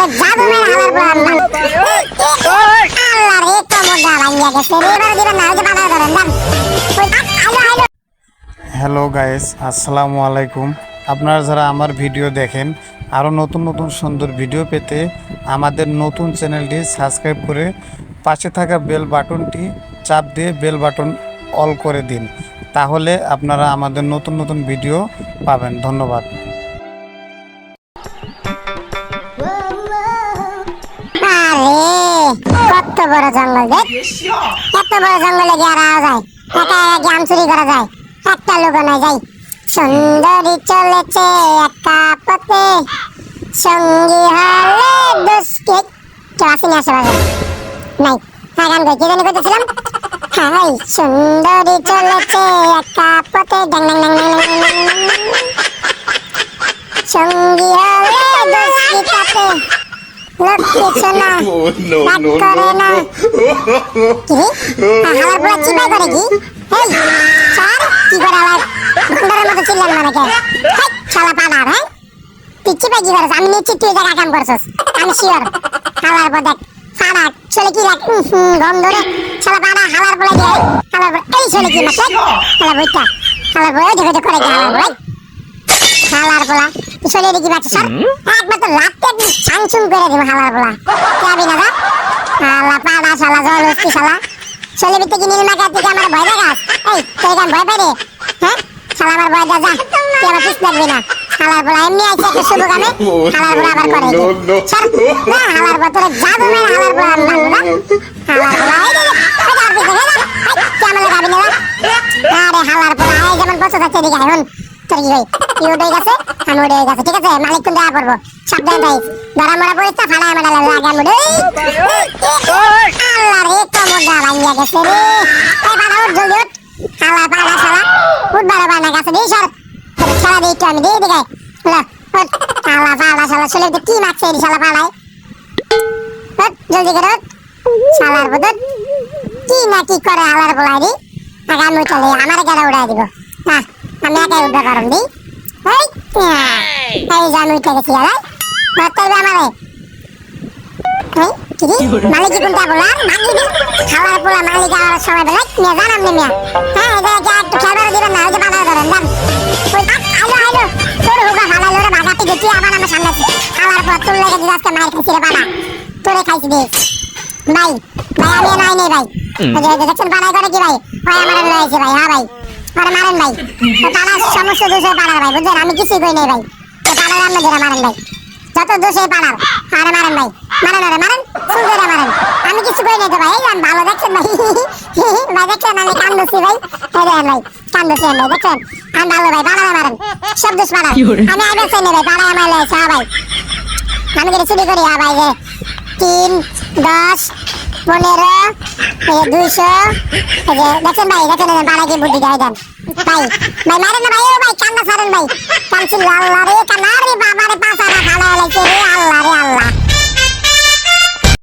তোরে জাদু মেরে হালার পর আল্লাহ। আল্লাহ রে কমরটা ভাঙিয়া গেছে? রে এবার দিবেন না ওই যে বাধা ধরেন দেন। ওই আলো আলো। হ্যালো গাইস আসসালামু আলাইকুম। আপনারা যারা আমার ভিডিও দেখেন আরও নতুন নতুন সুন্দর ভিডিও পেতে আমাদের নতুন চ্যানেলটি সাবস্ক্রাইব করে পাশে থাকা বেল বাটনটি চাপ দিয়ে বেল বাটন অল করে দিন। তাহলে আপনারা আমাদের নতুন নতুন ভিডিও পাবেন। ধন্যবাদ। কত বড় জঙ্গল দেখ। এত বড় জঙ্গলে গিয়ে আর যায়। একা একা গ্যাম চুরি করা যায়। একটা লোক নাই যাই সুন্দরী চলেছে একা পথে। সঙ্গী হলে দুষ্কে কেউ আসেনি আশেপাশে? নাই। হ্যাঁ গান গাই। কি জানি করতেছিলাম হ্যাঁ, হাই সুন্দরী চলেছে একা পথে। ড্যাং ড্যাং ড্যাং ড্যাং সঙ্গী হলে দুষ্কে কাপে দুষ্কৃতাতে লক্ষ্মী সোনা রাগ করে না। কি হালার পুরা চিপাই করে কি? এই স্যার কি করে আবার গন্ডারের মতো চিল্লান মানে কে শালা পাড়ার হ্যাঁ তুই চিপাই কি আমি নিশ্চিত তুই জায়গা কাম করছস। আমি শিওর হালার পর দেখ পাড়া ছেলে কি রাখ গন্ধ রে শালা পাড়া হালার পরে দিয়ে হালার পর এই ছেলে কি মাত্র হালা বইটা। হালার পর দেখে দেখে করে কি হালার পর হালার পোলা চলে দেখি বাচ্চা স্যার একবার তো লাত্তে একদম চাংচুং করে দিব হালার পোলা যাবি না দা হালা পাড়া শালা জল হস্তি শালা চলে বিতে কি নীল মাকা তুই কি আমার ভয় দেখাস এই তুই কেন ভয় পাই রে হ্যাঁ শালা আমার ভয় দেখা তুই আমার পিছ লাগবি না হালার পোলা এমনি আছে একটা শুভ কামে হালার পোলা আবার করে স্যার না হালার পোলা তোর জাদু মেরে হালার পোলা আমি মানবো না হালার পোলা এই যে এই যে আপনি দেখে না তুই আমার যাবি না আরে হালার পোলা এই যেমন পছন্দ আছে এদিকে এখন তোর কি হই তুই উঠে গেছে আমি উঠে গেছে ঠিক আছে? মালিক কোন দেওয়া পড়ব সাবধান পাইস ধরা মরা পড়িস তো ফালা আমার লাগে আমি উঠে আল্লাহ রে কমরটা ভাঙিয়া গেছে রে। এই বাড়া উঠ জলদি না দি উড়াই দিব। না আমি একাই উঠবে করম দি। এই এই যে আমি উঠে গেছি আলাই ধরতে হবে আমারে। মালিক কোনটা বলার মাগি দি খাওয়ার পোলা মালিক আর সময় বেলা নিয়ে জানাম নি মিয়া। হ্যাঁ এটা কি একটু খেলবার দিবেন না ওই যে বাধা ধরেন দেন। ওই আ- আইলো আইলো। তোর হুগা ভালো লোরে ভাগাতে গেছি আবার আমার সামনে খাওয়ার পর তোর লেগে দিদাসকে মায়ের খাইছি রে বাবা তোরে খাইছি দে। ভাই ভাই আমি নাই নেই ভাই। ওই যে ওই যে দেখছেন বাড়াই করে কি ভাই? ভাই আমার লয়েছে ভাই। হ্যাঁ ভাই। আরে মারেন ভাই। তো পাড়ার সমস্ত দোষে পাড়ার ভাই বুঝলেন? আমি কিছুই কই নাই ভাই। তো পাড়ার আপনি ধরে মারেন ভাই। যত দোষে পাড়ার আরে মারেন ভাই। মারেন আরে মারেন? ফুল ধরে মারেন। আমি কিছু কই নাই তো ভাই। আমি ভালো দেখছেন ভাই? ভাই দেখছেন আমি কান্দছি ভাই? এই দেখেন ভাই কান্দছি আমি ভাই দেখছেন? আমি ভালো ভাই পাড়ারে মারেন। সব দোষ পাড়ার আমি আইবেন চাই না ভাই পাড়ায় আমার লয়েছে হ্যাঁ ভাই। আমি কিন্তু চুরি করি হ্যাঁ ভাই যে তিন দশ পনেরো দুইশো দেখেন ভাই? দেখেন এই যে বাড়াকে বুদ্ধি দেয় দেন। ভাই। ভাই মারেন না ভাই ও ভাই কান্না ছাড়েন ভাই। কানছিল আল্লাহ রে কান্না